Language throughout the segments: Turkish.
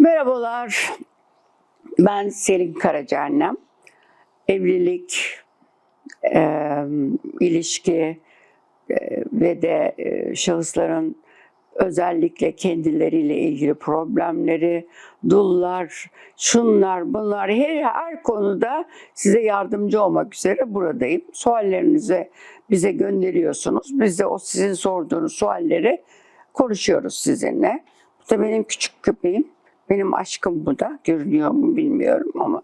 Merhabalar. Ben Selin Karacaannem. Evlilik, e, ilişki e, ve de e, şahısların özellikle kendileriyle ilgili problemleri, dullar, şunlar, bunlar her, her konuda size yardımcı olmak üzere buradayım. Suallerinizi bize gönderiyorsunuz. Biz de o sizin sorduğunuz sualleri konuşuyoruz sizinle. Bu da benim küçük köpeğim. Benim aşkım bu da. Görünüyor mu bilmiyorum ama.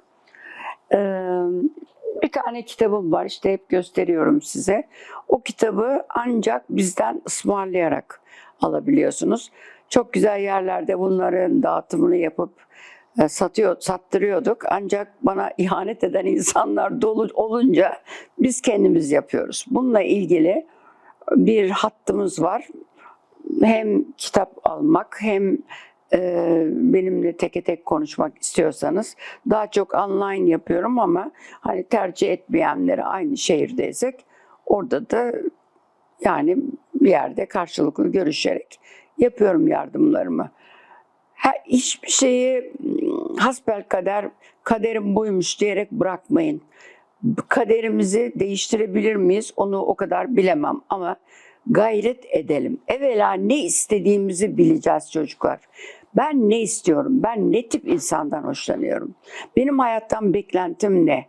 Ee, bir tane kitabım var işte hep gösteriyorum size. O kitabı ancak bizden ısmarlayarak alabiliyorsunuz. Çok güzel yerlerde bunların dağıtımını yapıp e, satıyor, sattırıyorduk. Ancak bana ihanet eden insanlar dolu olunca biz kendimiz yapıyoruz. Bununla ilgili bir hattımız var. Hem kitap almak hem benimle teke tek konuşmak istiyorsanız daha çok online yapıyorum ama hani tercih etmeyenleri aynı şehirdeysek orada da yani bir yerde karşılıklı görüşerek yapıyorum yardımlarımı. Ha, hiçbir şeyi mm, hasbel kader, kaderim buymuş diyerek bırakmayın. Kaderimizi değiştirebilir miyiz onu o kadar bilemem ama gayret edelim. Evvela ne istediğimizi bileceğiz çocuklar. Ben ne istiyorum? Ben ne tip insandan hoşlanıyorum? Benim hayattan beklentim ne?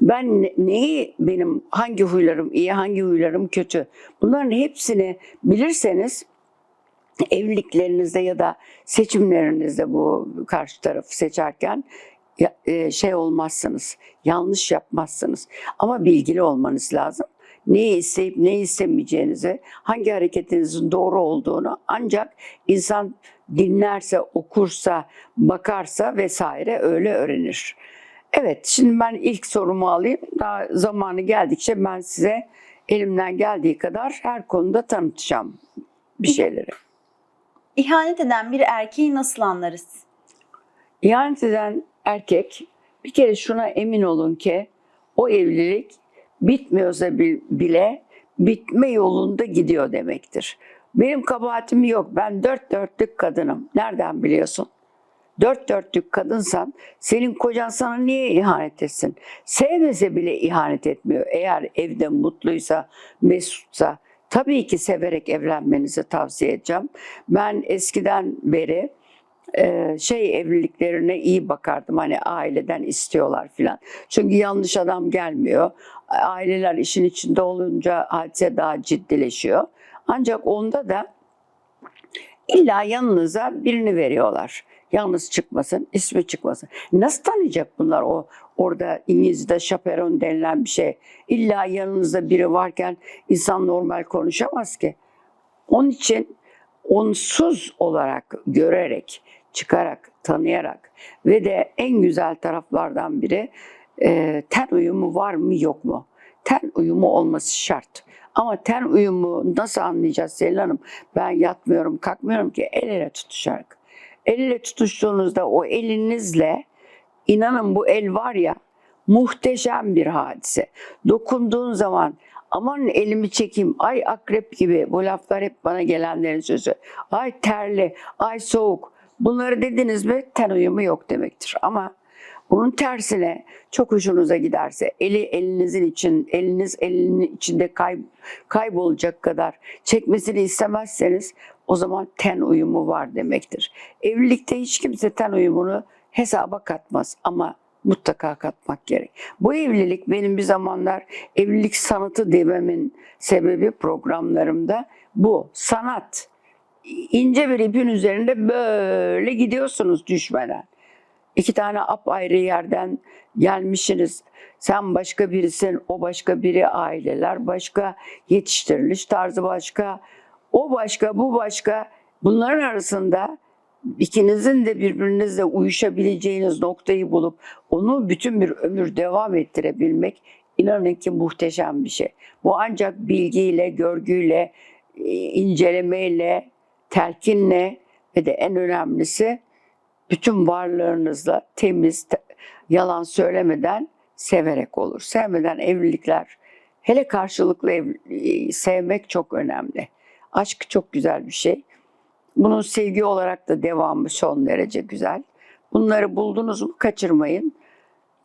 Ben ne- neyi benim hangi huylarım iyi, hangi huylarım kötü? Bunların hepsini bilirseniz evliliklerinizde ya da seçimlerinizde bu karşı tarafı seçerken e, şey olmazsınız, yanlış yapmazsınız. Ama bilgili olmanız lazım. Neyi isteyip neyi istemeyeceğinizi, hangi hareketinizin doğru olduğunu ancak insan dinlerse, okursa, bakarsa vesaire öyle öğrenir. Evet, şimdi ben ilk sorumu alayım. Daha zamanı geldikçe ben size elimden geldiği kadar her konuda tanıtacağım bir şeyleri. İhanet eden bir erkeği nasıl anlarız? İhanet eden erkek bir kere şuna emin olun ki o evlilik bitmiyorsa bi- bile bitme yolunda gidiyor demektir. Benim kabahatim yok. Ben dört dörtlük kadınım. Nereden biliyorsun? Dört dörtlük kadınsan senin kocan sana niye ihanet etsin? Sevmese bile ihanet etmiyor. Eğer evde mutluysa, mesutsa tabii ki severek evlenmenizi tavsiye edeceğim. Ben eskiden beri şey evliliklerine iyi bakardım. Hani aileden istiyorlar filan. Çünkü yanlış adam gelmiyor. Aileler işin içinde olunca hadise daha ciddileşiyor. Ancak onda da illa yanınıza birini veriyorlar. Yalnız çıkmasın, ismi çıkmasın. Nasıl tanıyacak bunlar o orada İngilizce'de şaperon denilen bir şey. İlla yanınızda biri varken insan normal konuşamaz ki. Onun için onsuz olarak görerek, çıkarak, tanıyarak ve de en güzel taraflardan biri e, ten uyumu var mı yok mu? Ten uyumu olması şart. Ama ten uyumu nasıl anlayacağız Selin Hanım? Ben yatmıyorum, kalkmıyorum ki el ele tutuşarak. El ele tutuştuğunuzda o elinizle inanın bu el var ya muhteşem bir hadise. Dokunduğun zaman aman elimi çekeyim ay akrep gibi bu laflar hep bana gelenlerin sözü. Ay terli, ay soğuk. Bunları dediniz mi ten uyumu yok demektir. Ama bunun tersine çok hoşunuza giderse eli elinizin için, eliniz elinin içinde kay, kaybolacak kadar çekmesini istemezseniz o zaman ten uyumu var demektir. Evlilikte hiç kimse ten uyumunu hesaba katmaz ama mutlaka katmak gerek. Bu evlilik benim bir zamanlar evlilik sanatı dememin sebebi programlarımda bu. Sanat. İnce bir ipin üzerinde böyle gidiyorsunuz düşmeden. İki tane apayrı yerden gelmişsiniz. Sen başka birisin, o başka biri aileler başka, yetiştiriliş tarzı başka, o başka, bu başka. Bunların arasında ikinizin de birbirinizle uyuşabileceğiniz noktayı bulup onu bütün bir ömür devam ettirebilmek inanın ki muhteşem bir şey. Bu ancak bilgiyle, görgüyle, e, incelemeyle, telkinle ve de en önemlisi bütün varlığınızla temiz, te- yalan söylemeden severek olur. Sevmeden evlilikler, hele karşılıklı ev, e, sevmek çok önemli. Aşk çok güzel bir şey. Bunun sevgi olarak da devamı son derece güzel. Bunları buldunuz mu kaçırmayın.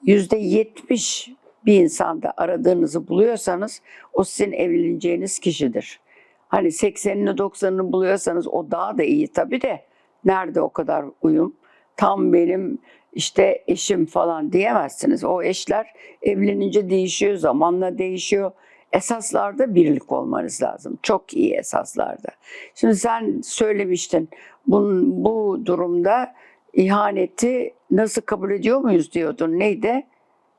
Yüzde yetmiş bir insanda aradığınızı buluyorsanız o sizin evleneceğiniz kişidir. Hani 80'ini 90'ını buluyorsanız o daha da iyi tabii de nerede o kadar uyum? Tam benim işte eşim falan diyemezsiniz. O eşler evlenince değişiyor, zamanla değişiyor. Esaslarda birlik olmanız lazım. Çok iyi esaslarda. Şimdi sen söylemiştin bu, bu durumda ihaneti nasıl kabul ediyor muyuz diyordun. Neydi?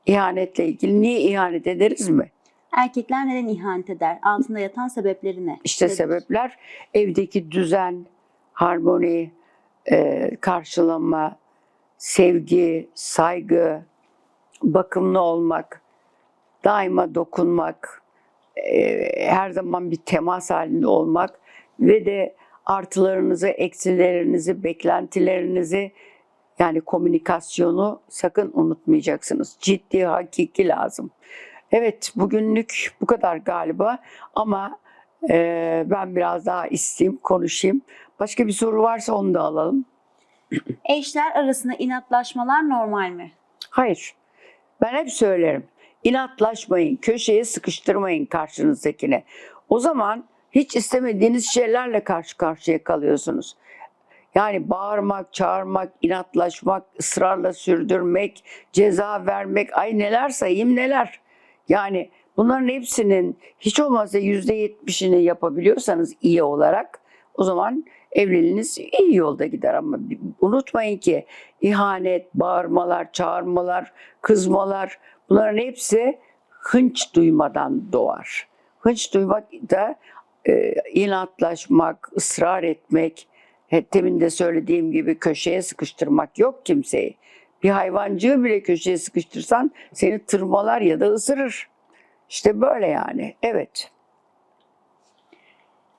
İhanetle ilgili. Niye ihanet ederiz mi? Erkekler neden ihanet eder? Altında yatan sebepleri ne? İşte Nedir? sebepler evdeki düzen, harmoni, e, karşılama, sevgi, saygı, bakımlı olmak, daima dokunmak, her zaman bir temas halinde olmak ve de artılarınızı, eksilerinizi, beklentilerinizi yani komünikasyonu sakın unutmayacaksınız. Ciddi, hakiki lazım. Evet bugünlük bu kadar galiba ama e, ben biraz daha isteyeyim, konuşayım. Başka bir soru varsa onu da alalım. Eşler arasında inatlaşmalar normal mi? Hayır. Ben hep söylerim. İnatlaşmayın, köşeye sıkıştırmayın karşınızdakine. O zaman hiç istemediğiniz şeylerle karşı karşıya kalıyorsunuz. Yani bağırmak, çağırmak, inatlaşmak, ısrarla sürdürmek, ceza vermek, ay neler sayayım neler. Yani bunların hepsinin hiç olmazsa yüzde yetmişini yapabiliyorsanız iyi olarak o zaman evliliğiniz iyi yolda gider ama unutmayın ki ihanet, bağırmalar, çağırmalar, kızmalar bunların hepsi hınç duymadan doğar. Hınç duymak da e, inatlaşmak, ısrar etmek, hep demin de söylediğim gibi köşeye sıkıştırmak yok kimseyi. Bir hayvancığı bile köşeye sıkıştırsan seni tırmalar ya da ısırır. İşte böyle yani. Evet.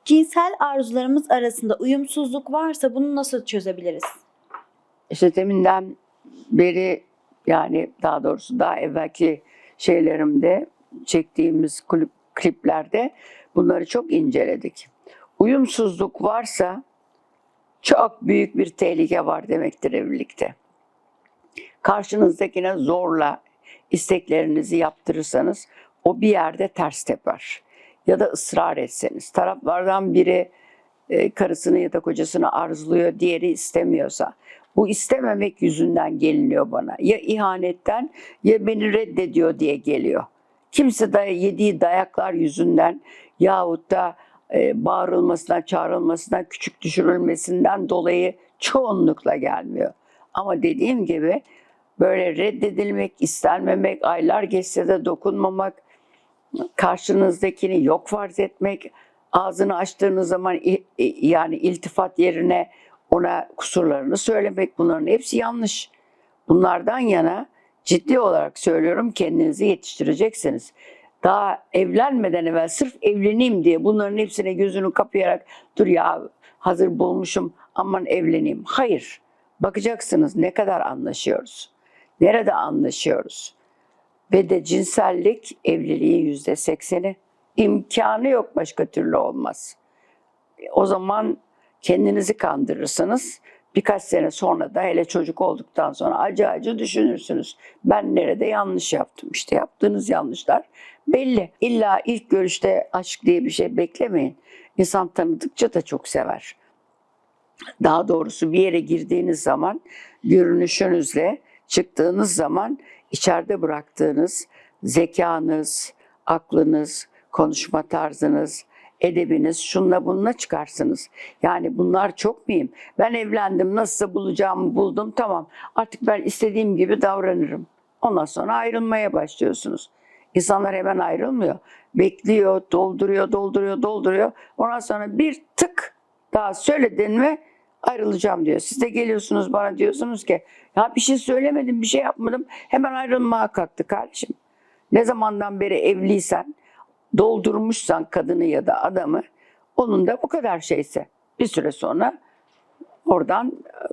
Cinsel arzularımız arasında uyumsuzluk varsa bunu nasıl çözebiliriz? İşte deminden beri yani daha doğrusu daha evvelki şeylerimde çektiğimiz klip, kliplerde bunları çok inceledik. Uyumsuzluk varsa çok büyük bir tehlike var demektir evlilikte. Karşınızdakine zorla isteklerinizi yaptırırsanız o bir yerde ters teper. Ya da ısrar etseniz. Taraflardan biri e, karısını ya da kocasını arzuluyor, diğeri istemiyorsa. Bu istememek yüzünden geliniyor bana. Ya ihanetten ya beni reddediyor diye geliyor. Kimse de yediği dayaklar yüzünden yahut da e, bağırılmasından, çağrılmasından, küçük düşürülmesinden dolayı çoğunlukla gelmiyor. Ama dediğim gibi böyle reddedilmek, istenmemek, aylar geçse de dokunmamak, karşınızdakini yok farz etmek, ağzını açtığınız zaman yani iltifat yerine ona kusurlarını söylemek bunların hepsi yanlış. Bunlardan yana ciddi olarak söylüyorum kendinizi yetiştireceksiniz. Daha evlenmeden evvel sırf evleneyim diye bunların hepsine gözünü kapayarak dur ya hazır bulmuşum aman evleneyim. Hayır. Bakacaksınız ne kadar anlaşıyoruz. Nerede anlaşıyoruz? Ve de cinsellik evliliğin yüzde sekseni. imkanı yok başka türlü olmaz. O zaman kendinizi kandırırsınız. Birkaç sene sonra da hele çocuk olduktan sonra acı acı düşünürsünüz. Ben nerede yanlış yaptım? İşte yaptığınız yanlışlar belli. İlla ilk görüşte aşk diye bir şey beklemeyin. İnsan tanıdıkça da çok sever. Daha doğrusu bir yere girdiğiniz zaman görünüşünüzle çıktığınız zaman içeride bıraktığınız zekanız, aklınız, konuşma tarzınız, edebiniz şunla bununla çıkarsınız. Yani bunlar çok mühim. Ben evlendim nasılsa bulacağımı buldum tamam artık ben istediğim gibi davranırım. Ondan sonra ayrılmaya başlıyorsunuz. İnsanlar hemen ayrılmıyor. Bekliyor, dolduruyor, dolduruyor, dolduruyor. Ondan sonra bir tık daha söyledin mi ayrılacağım diyor. Siz de geliyorsunuz bana diyorsunuz ki ya bir şey söylemedim, bir şey yapmadım. Hemen ayrılmaya kalktı kardeşim. Ne zamandan beri evliysen, doldurmuşsan kadını ya da adamı, onun da bu kadar şeyse bir süre sonra oradan e,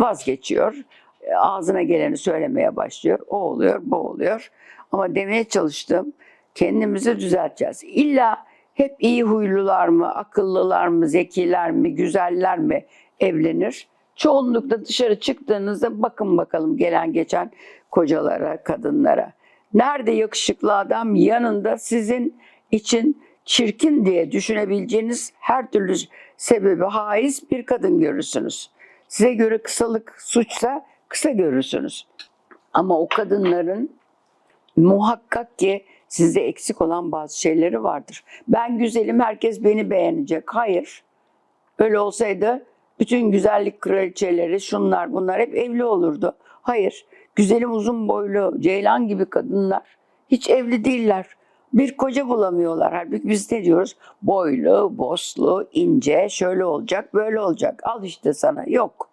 vazgeçiyor. E, Ağzına geleni söylemeye başlıyor. O oluyor, bu oluyor. Ama demeye çalıştım, kendimizi düzelteceğiz. İlla hep iyi huylular mı, akıllılar mı, zekiler mi, güzeller mi? evlenir. Çoğunlukla dışarı çıktığınızda bakın bakalım gelen geçen kocalara, kadınlara. Nerede yakışıklı adam yanında sizin için çirkin diye düşünebileceğiniz her türlü sebebi haiz bir kadın görürsünüz. Size göre kısalık suçsa kısa görürsünüz. Ama o kadınların muhakkak ki sizde eksik olan bazı şeyleri vardır. Ben güzelim herkes beni beğenecek. Hayır. Öyle olsaydı bütün güzellik kraliçeleri şunlar bunlar hep evli olurdu. Hayır. Güzelim uzun boylu ceylan gibi kadınlar hiç evli değiller. Bir koca bulamıyorlar. Halbuki biz ne diyoruz? Boylu, boslu, ince, şöyle olacak, böyle olacak. Al işte sana. Yok.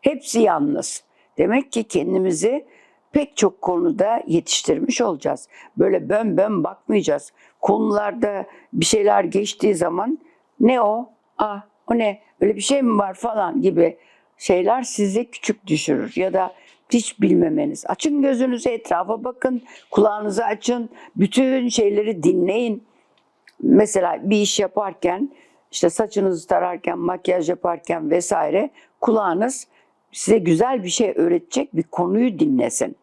Hepsi yalnız. Demek ki kendimizi pek çok konuda yetiştirmiş olacağız. Böyle bön bön bakmayacağız. Konularda bir şeyler geçtiği zaman ne o? Aa, o ne? Öyle bir şey mi var falan gibi şeyler sizi küçük düşürür ya da hiç bilmemeniz. Açın gözünüzü etrafa bakın, kulağınızı açın, bütün şeyleri dinleyin. Mesela bir iş yaparken, işte saçınızı tararken, makyaj yaparken vesaire kulağınız size güzel bir şey öğretecek bir konuyu dinlesin.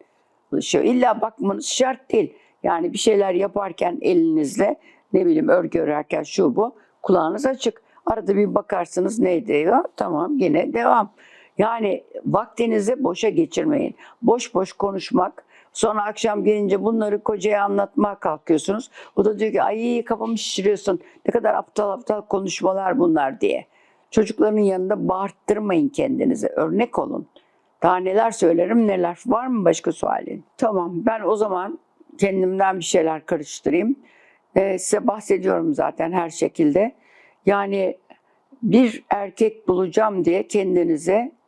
İlla bakmanız şart değil. Yani bir şeyler yaparken elinizle ne bileyim örgü örerken şu bu kulağınız açık. Arada bir bakarsınız ne diyor tamam yine devam. Yani vaktinizi boşa geçirmeyin. Boş boş konuşmak sonra akşam gelince bunları kocaya anlatmaya kalkıyorsunuz. O da diyor ki ay kafamı şişiriyorsun ne kadar aptal aptal konuşmalar bunlar diye. Çocukların yanında bağırttırmayın kendinizi örnek olun. Daha neler söylerim neler. Var mı başka sualin? Tamam ben o zaman kendimden bir şeyler karıştırayım. Ee, size bahsediyorum zaten her şekilde. Yani bir erkek bulacağım diye kendinize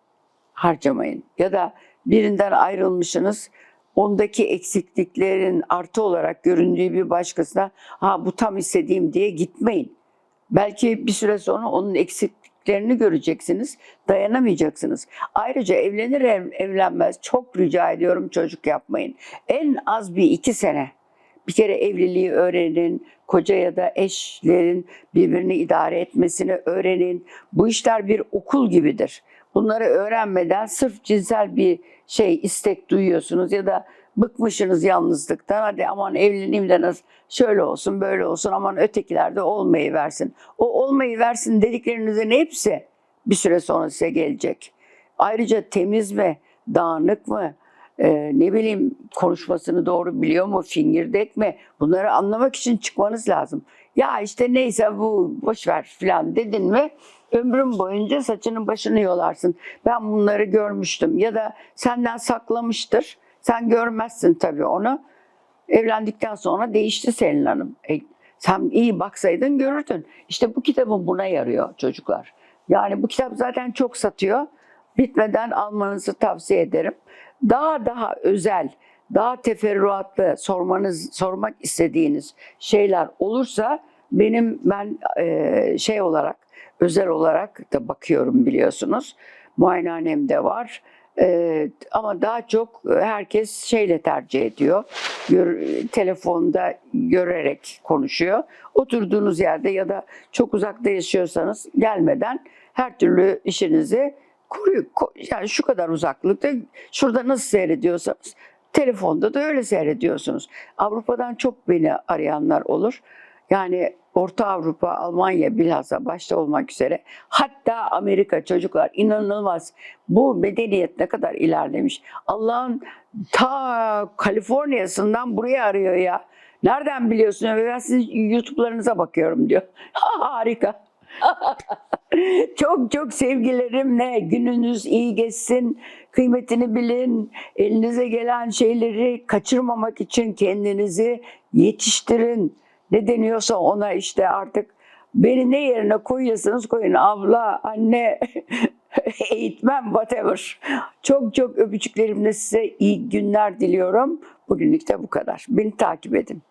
harcamayın. Ya da birinden ayrılmışsınız ondaki eksikliklerin artı olarak göründüğü bir başkasına ha bu tam istediğim diye gitmeyin. Belki bir süre sonra onun eksikliklerini göreceksiniz, dayanamayacaksınız. Ayrıca evlenir ev- evlenmez çok rica ediyorum çocuk yapmayın. En az bir iki sene bir kere evliliği öğrenin, koca ya da eşlerin birbirini idare etmesini öğrenin. Bu işler bir okul gibidir. Bunları öğrenmeden sırf cinsel bir şey istek duyuyorsunuz ya da bıkmışsınız yalnızlıktan. Hadi aman evleneyim de nasıl şöyle olsun böyle olsun aman ötekiler de olmayı versin. O olmayı versin dediklerinizin hepsi bir süre sonra size gelecek. Ayrıca temiz mi, dağınık mı, ee, ne bileyim konuşmasını doğru biliyor mu, fingirdek mi? Bunları anlamak için çıkmanız lazım. Ya işte neyse bu boş ver filan dedin mi ömrün boyunca saçını başını yolarsın. Ben bunları görmüştüm ya da senden saklamıştır. Sen görmezsin tabii onu. Evlendikten sonra değişti Selin Hanım. E, sen iyi baksaydın görürdün. İşte bu kitabın buna yarıyor çocuklar. Yani bu kitap zaten çok satıyor. Bitmeden almanızı tavsiye ederim. Daha daha özel, daha teferruatlı sormanız, sormak istediğiniz şeyler olursa benim ben e, şey olarak özel olarak da bakıyorum biliyorsunuz. Muayenehanemde var. E, ama daha çok herkes şeyle tercih ediyor. Gör- telefonda görerek konuşuyor. Oturduğunuz yerde ya da çok uzakta yaşıyorsanız gelmeden her türlü işinizi koruyor. Ko- Yani şu kadar uzaklıkta şurada nasıl seyrediyorsanız telefonda da öyle seyrediyorsunuz. Avrupa'dan çok beni arayanlar olur. Yani Orta Avrupa, Almanya bilhassa başta olmak üzere hatta Amerika çocuklar inanılmaz. Bu medeniyet ne kadar ilerlemiş. Allah'ın ta Kaliforniya'sından buraya arıyor ya. Nereden biliyorsun? Ben sizin YouTube'larınıza bakıyorum diyor. Harika. çok çok sevgilerimle gününüz iyi geçsin. Kıymetini bilin. Elinize gelen şeyleri kaçırmamak için kendinizi yetiştirin. Ne deniyorsa ona işte artık beni ne yerine koyuyorsanız koyun. Abla, anne, eğitmen, whatever. Çok çok öpücüklerimle size iyi günler diliyorum. Bugünlük de bu kadar. Beni takip edin.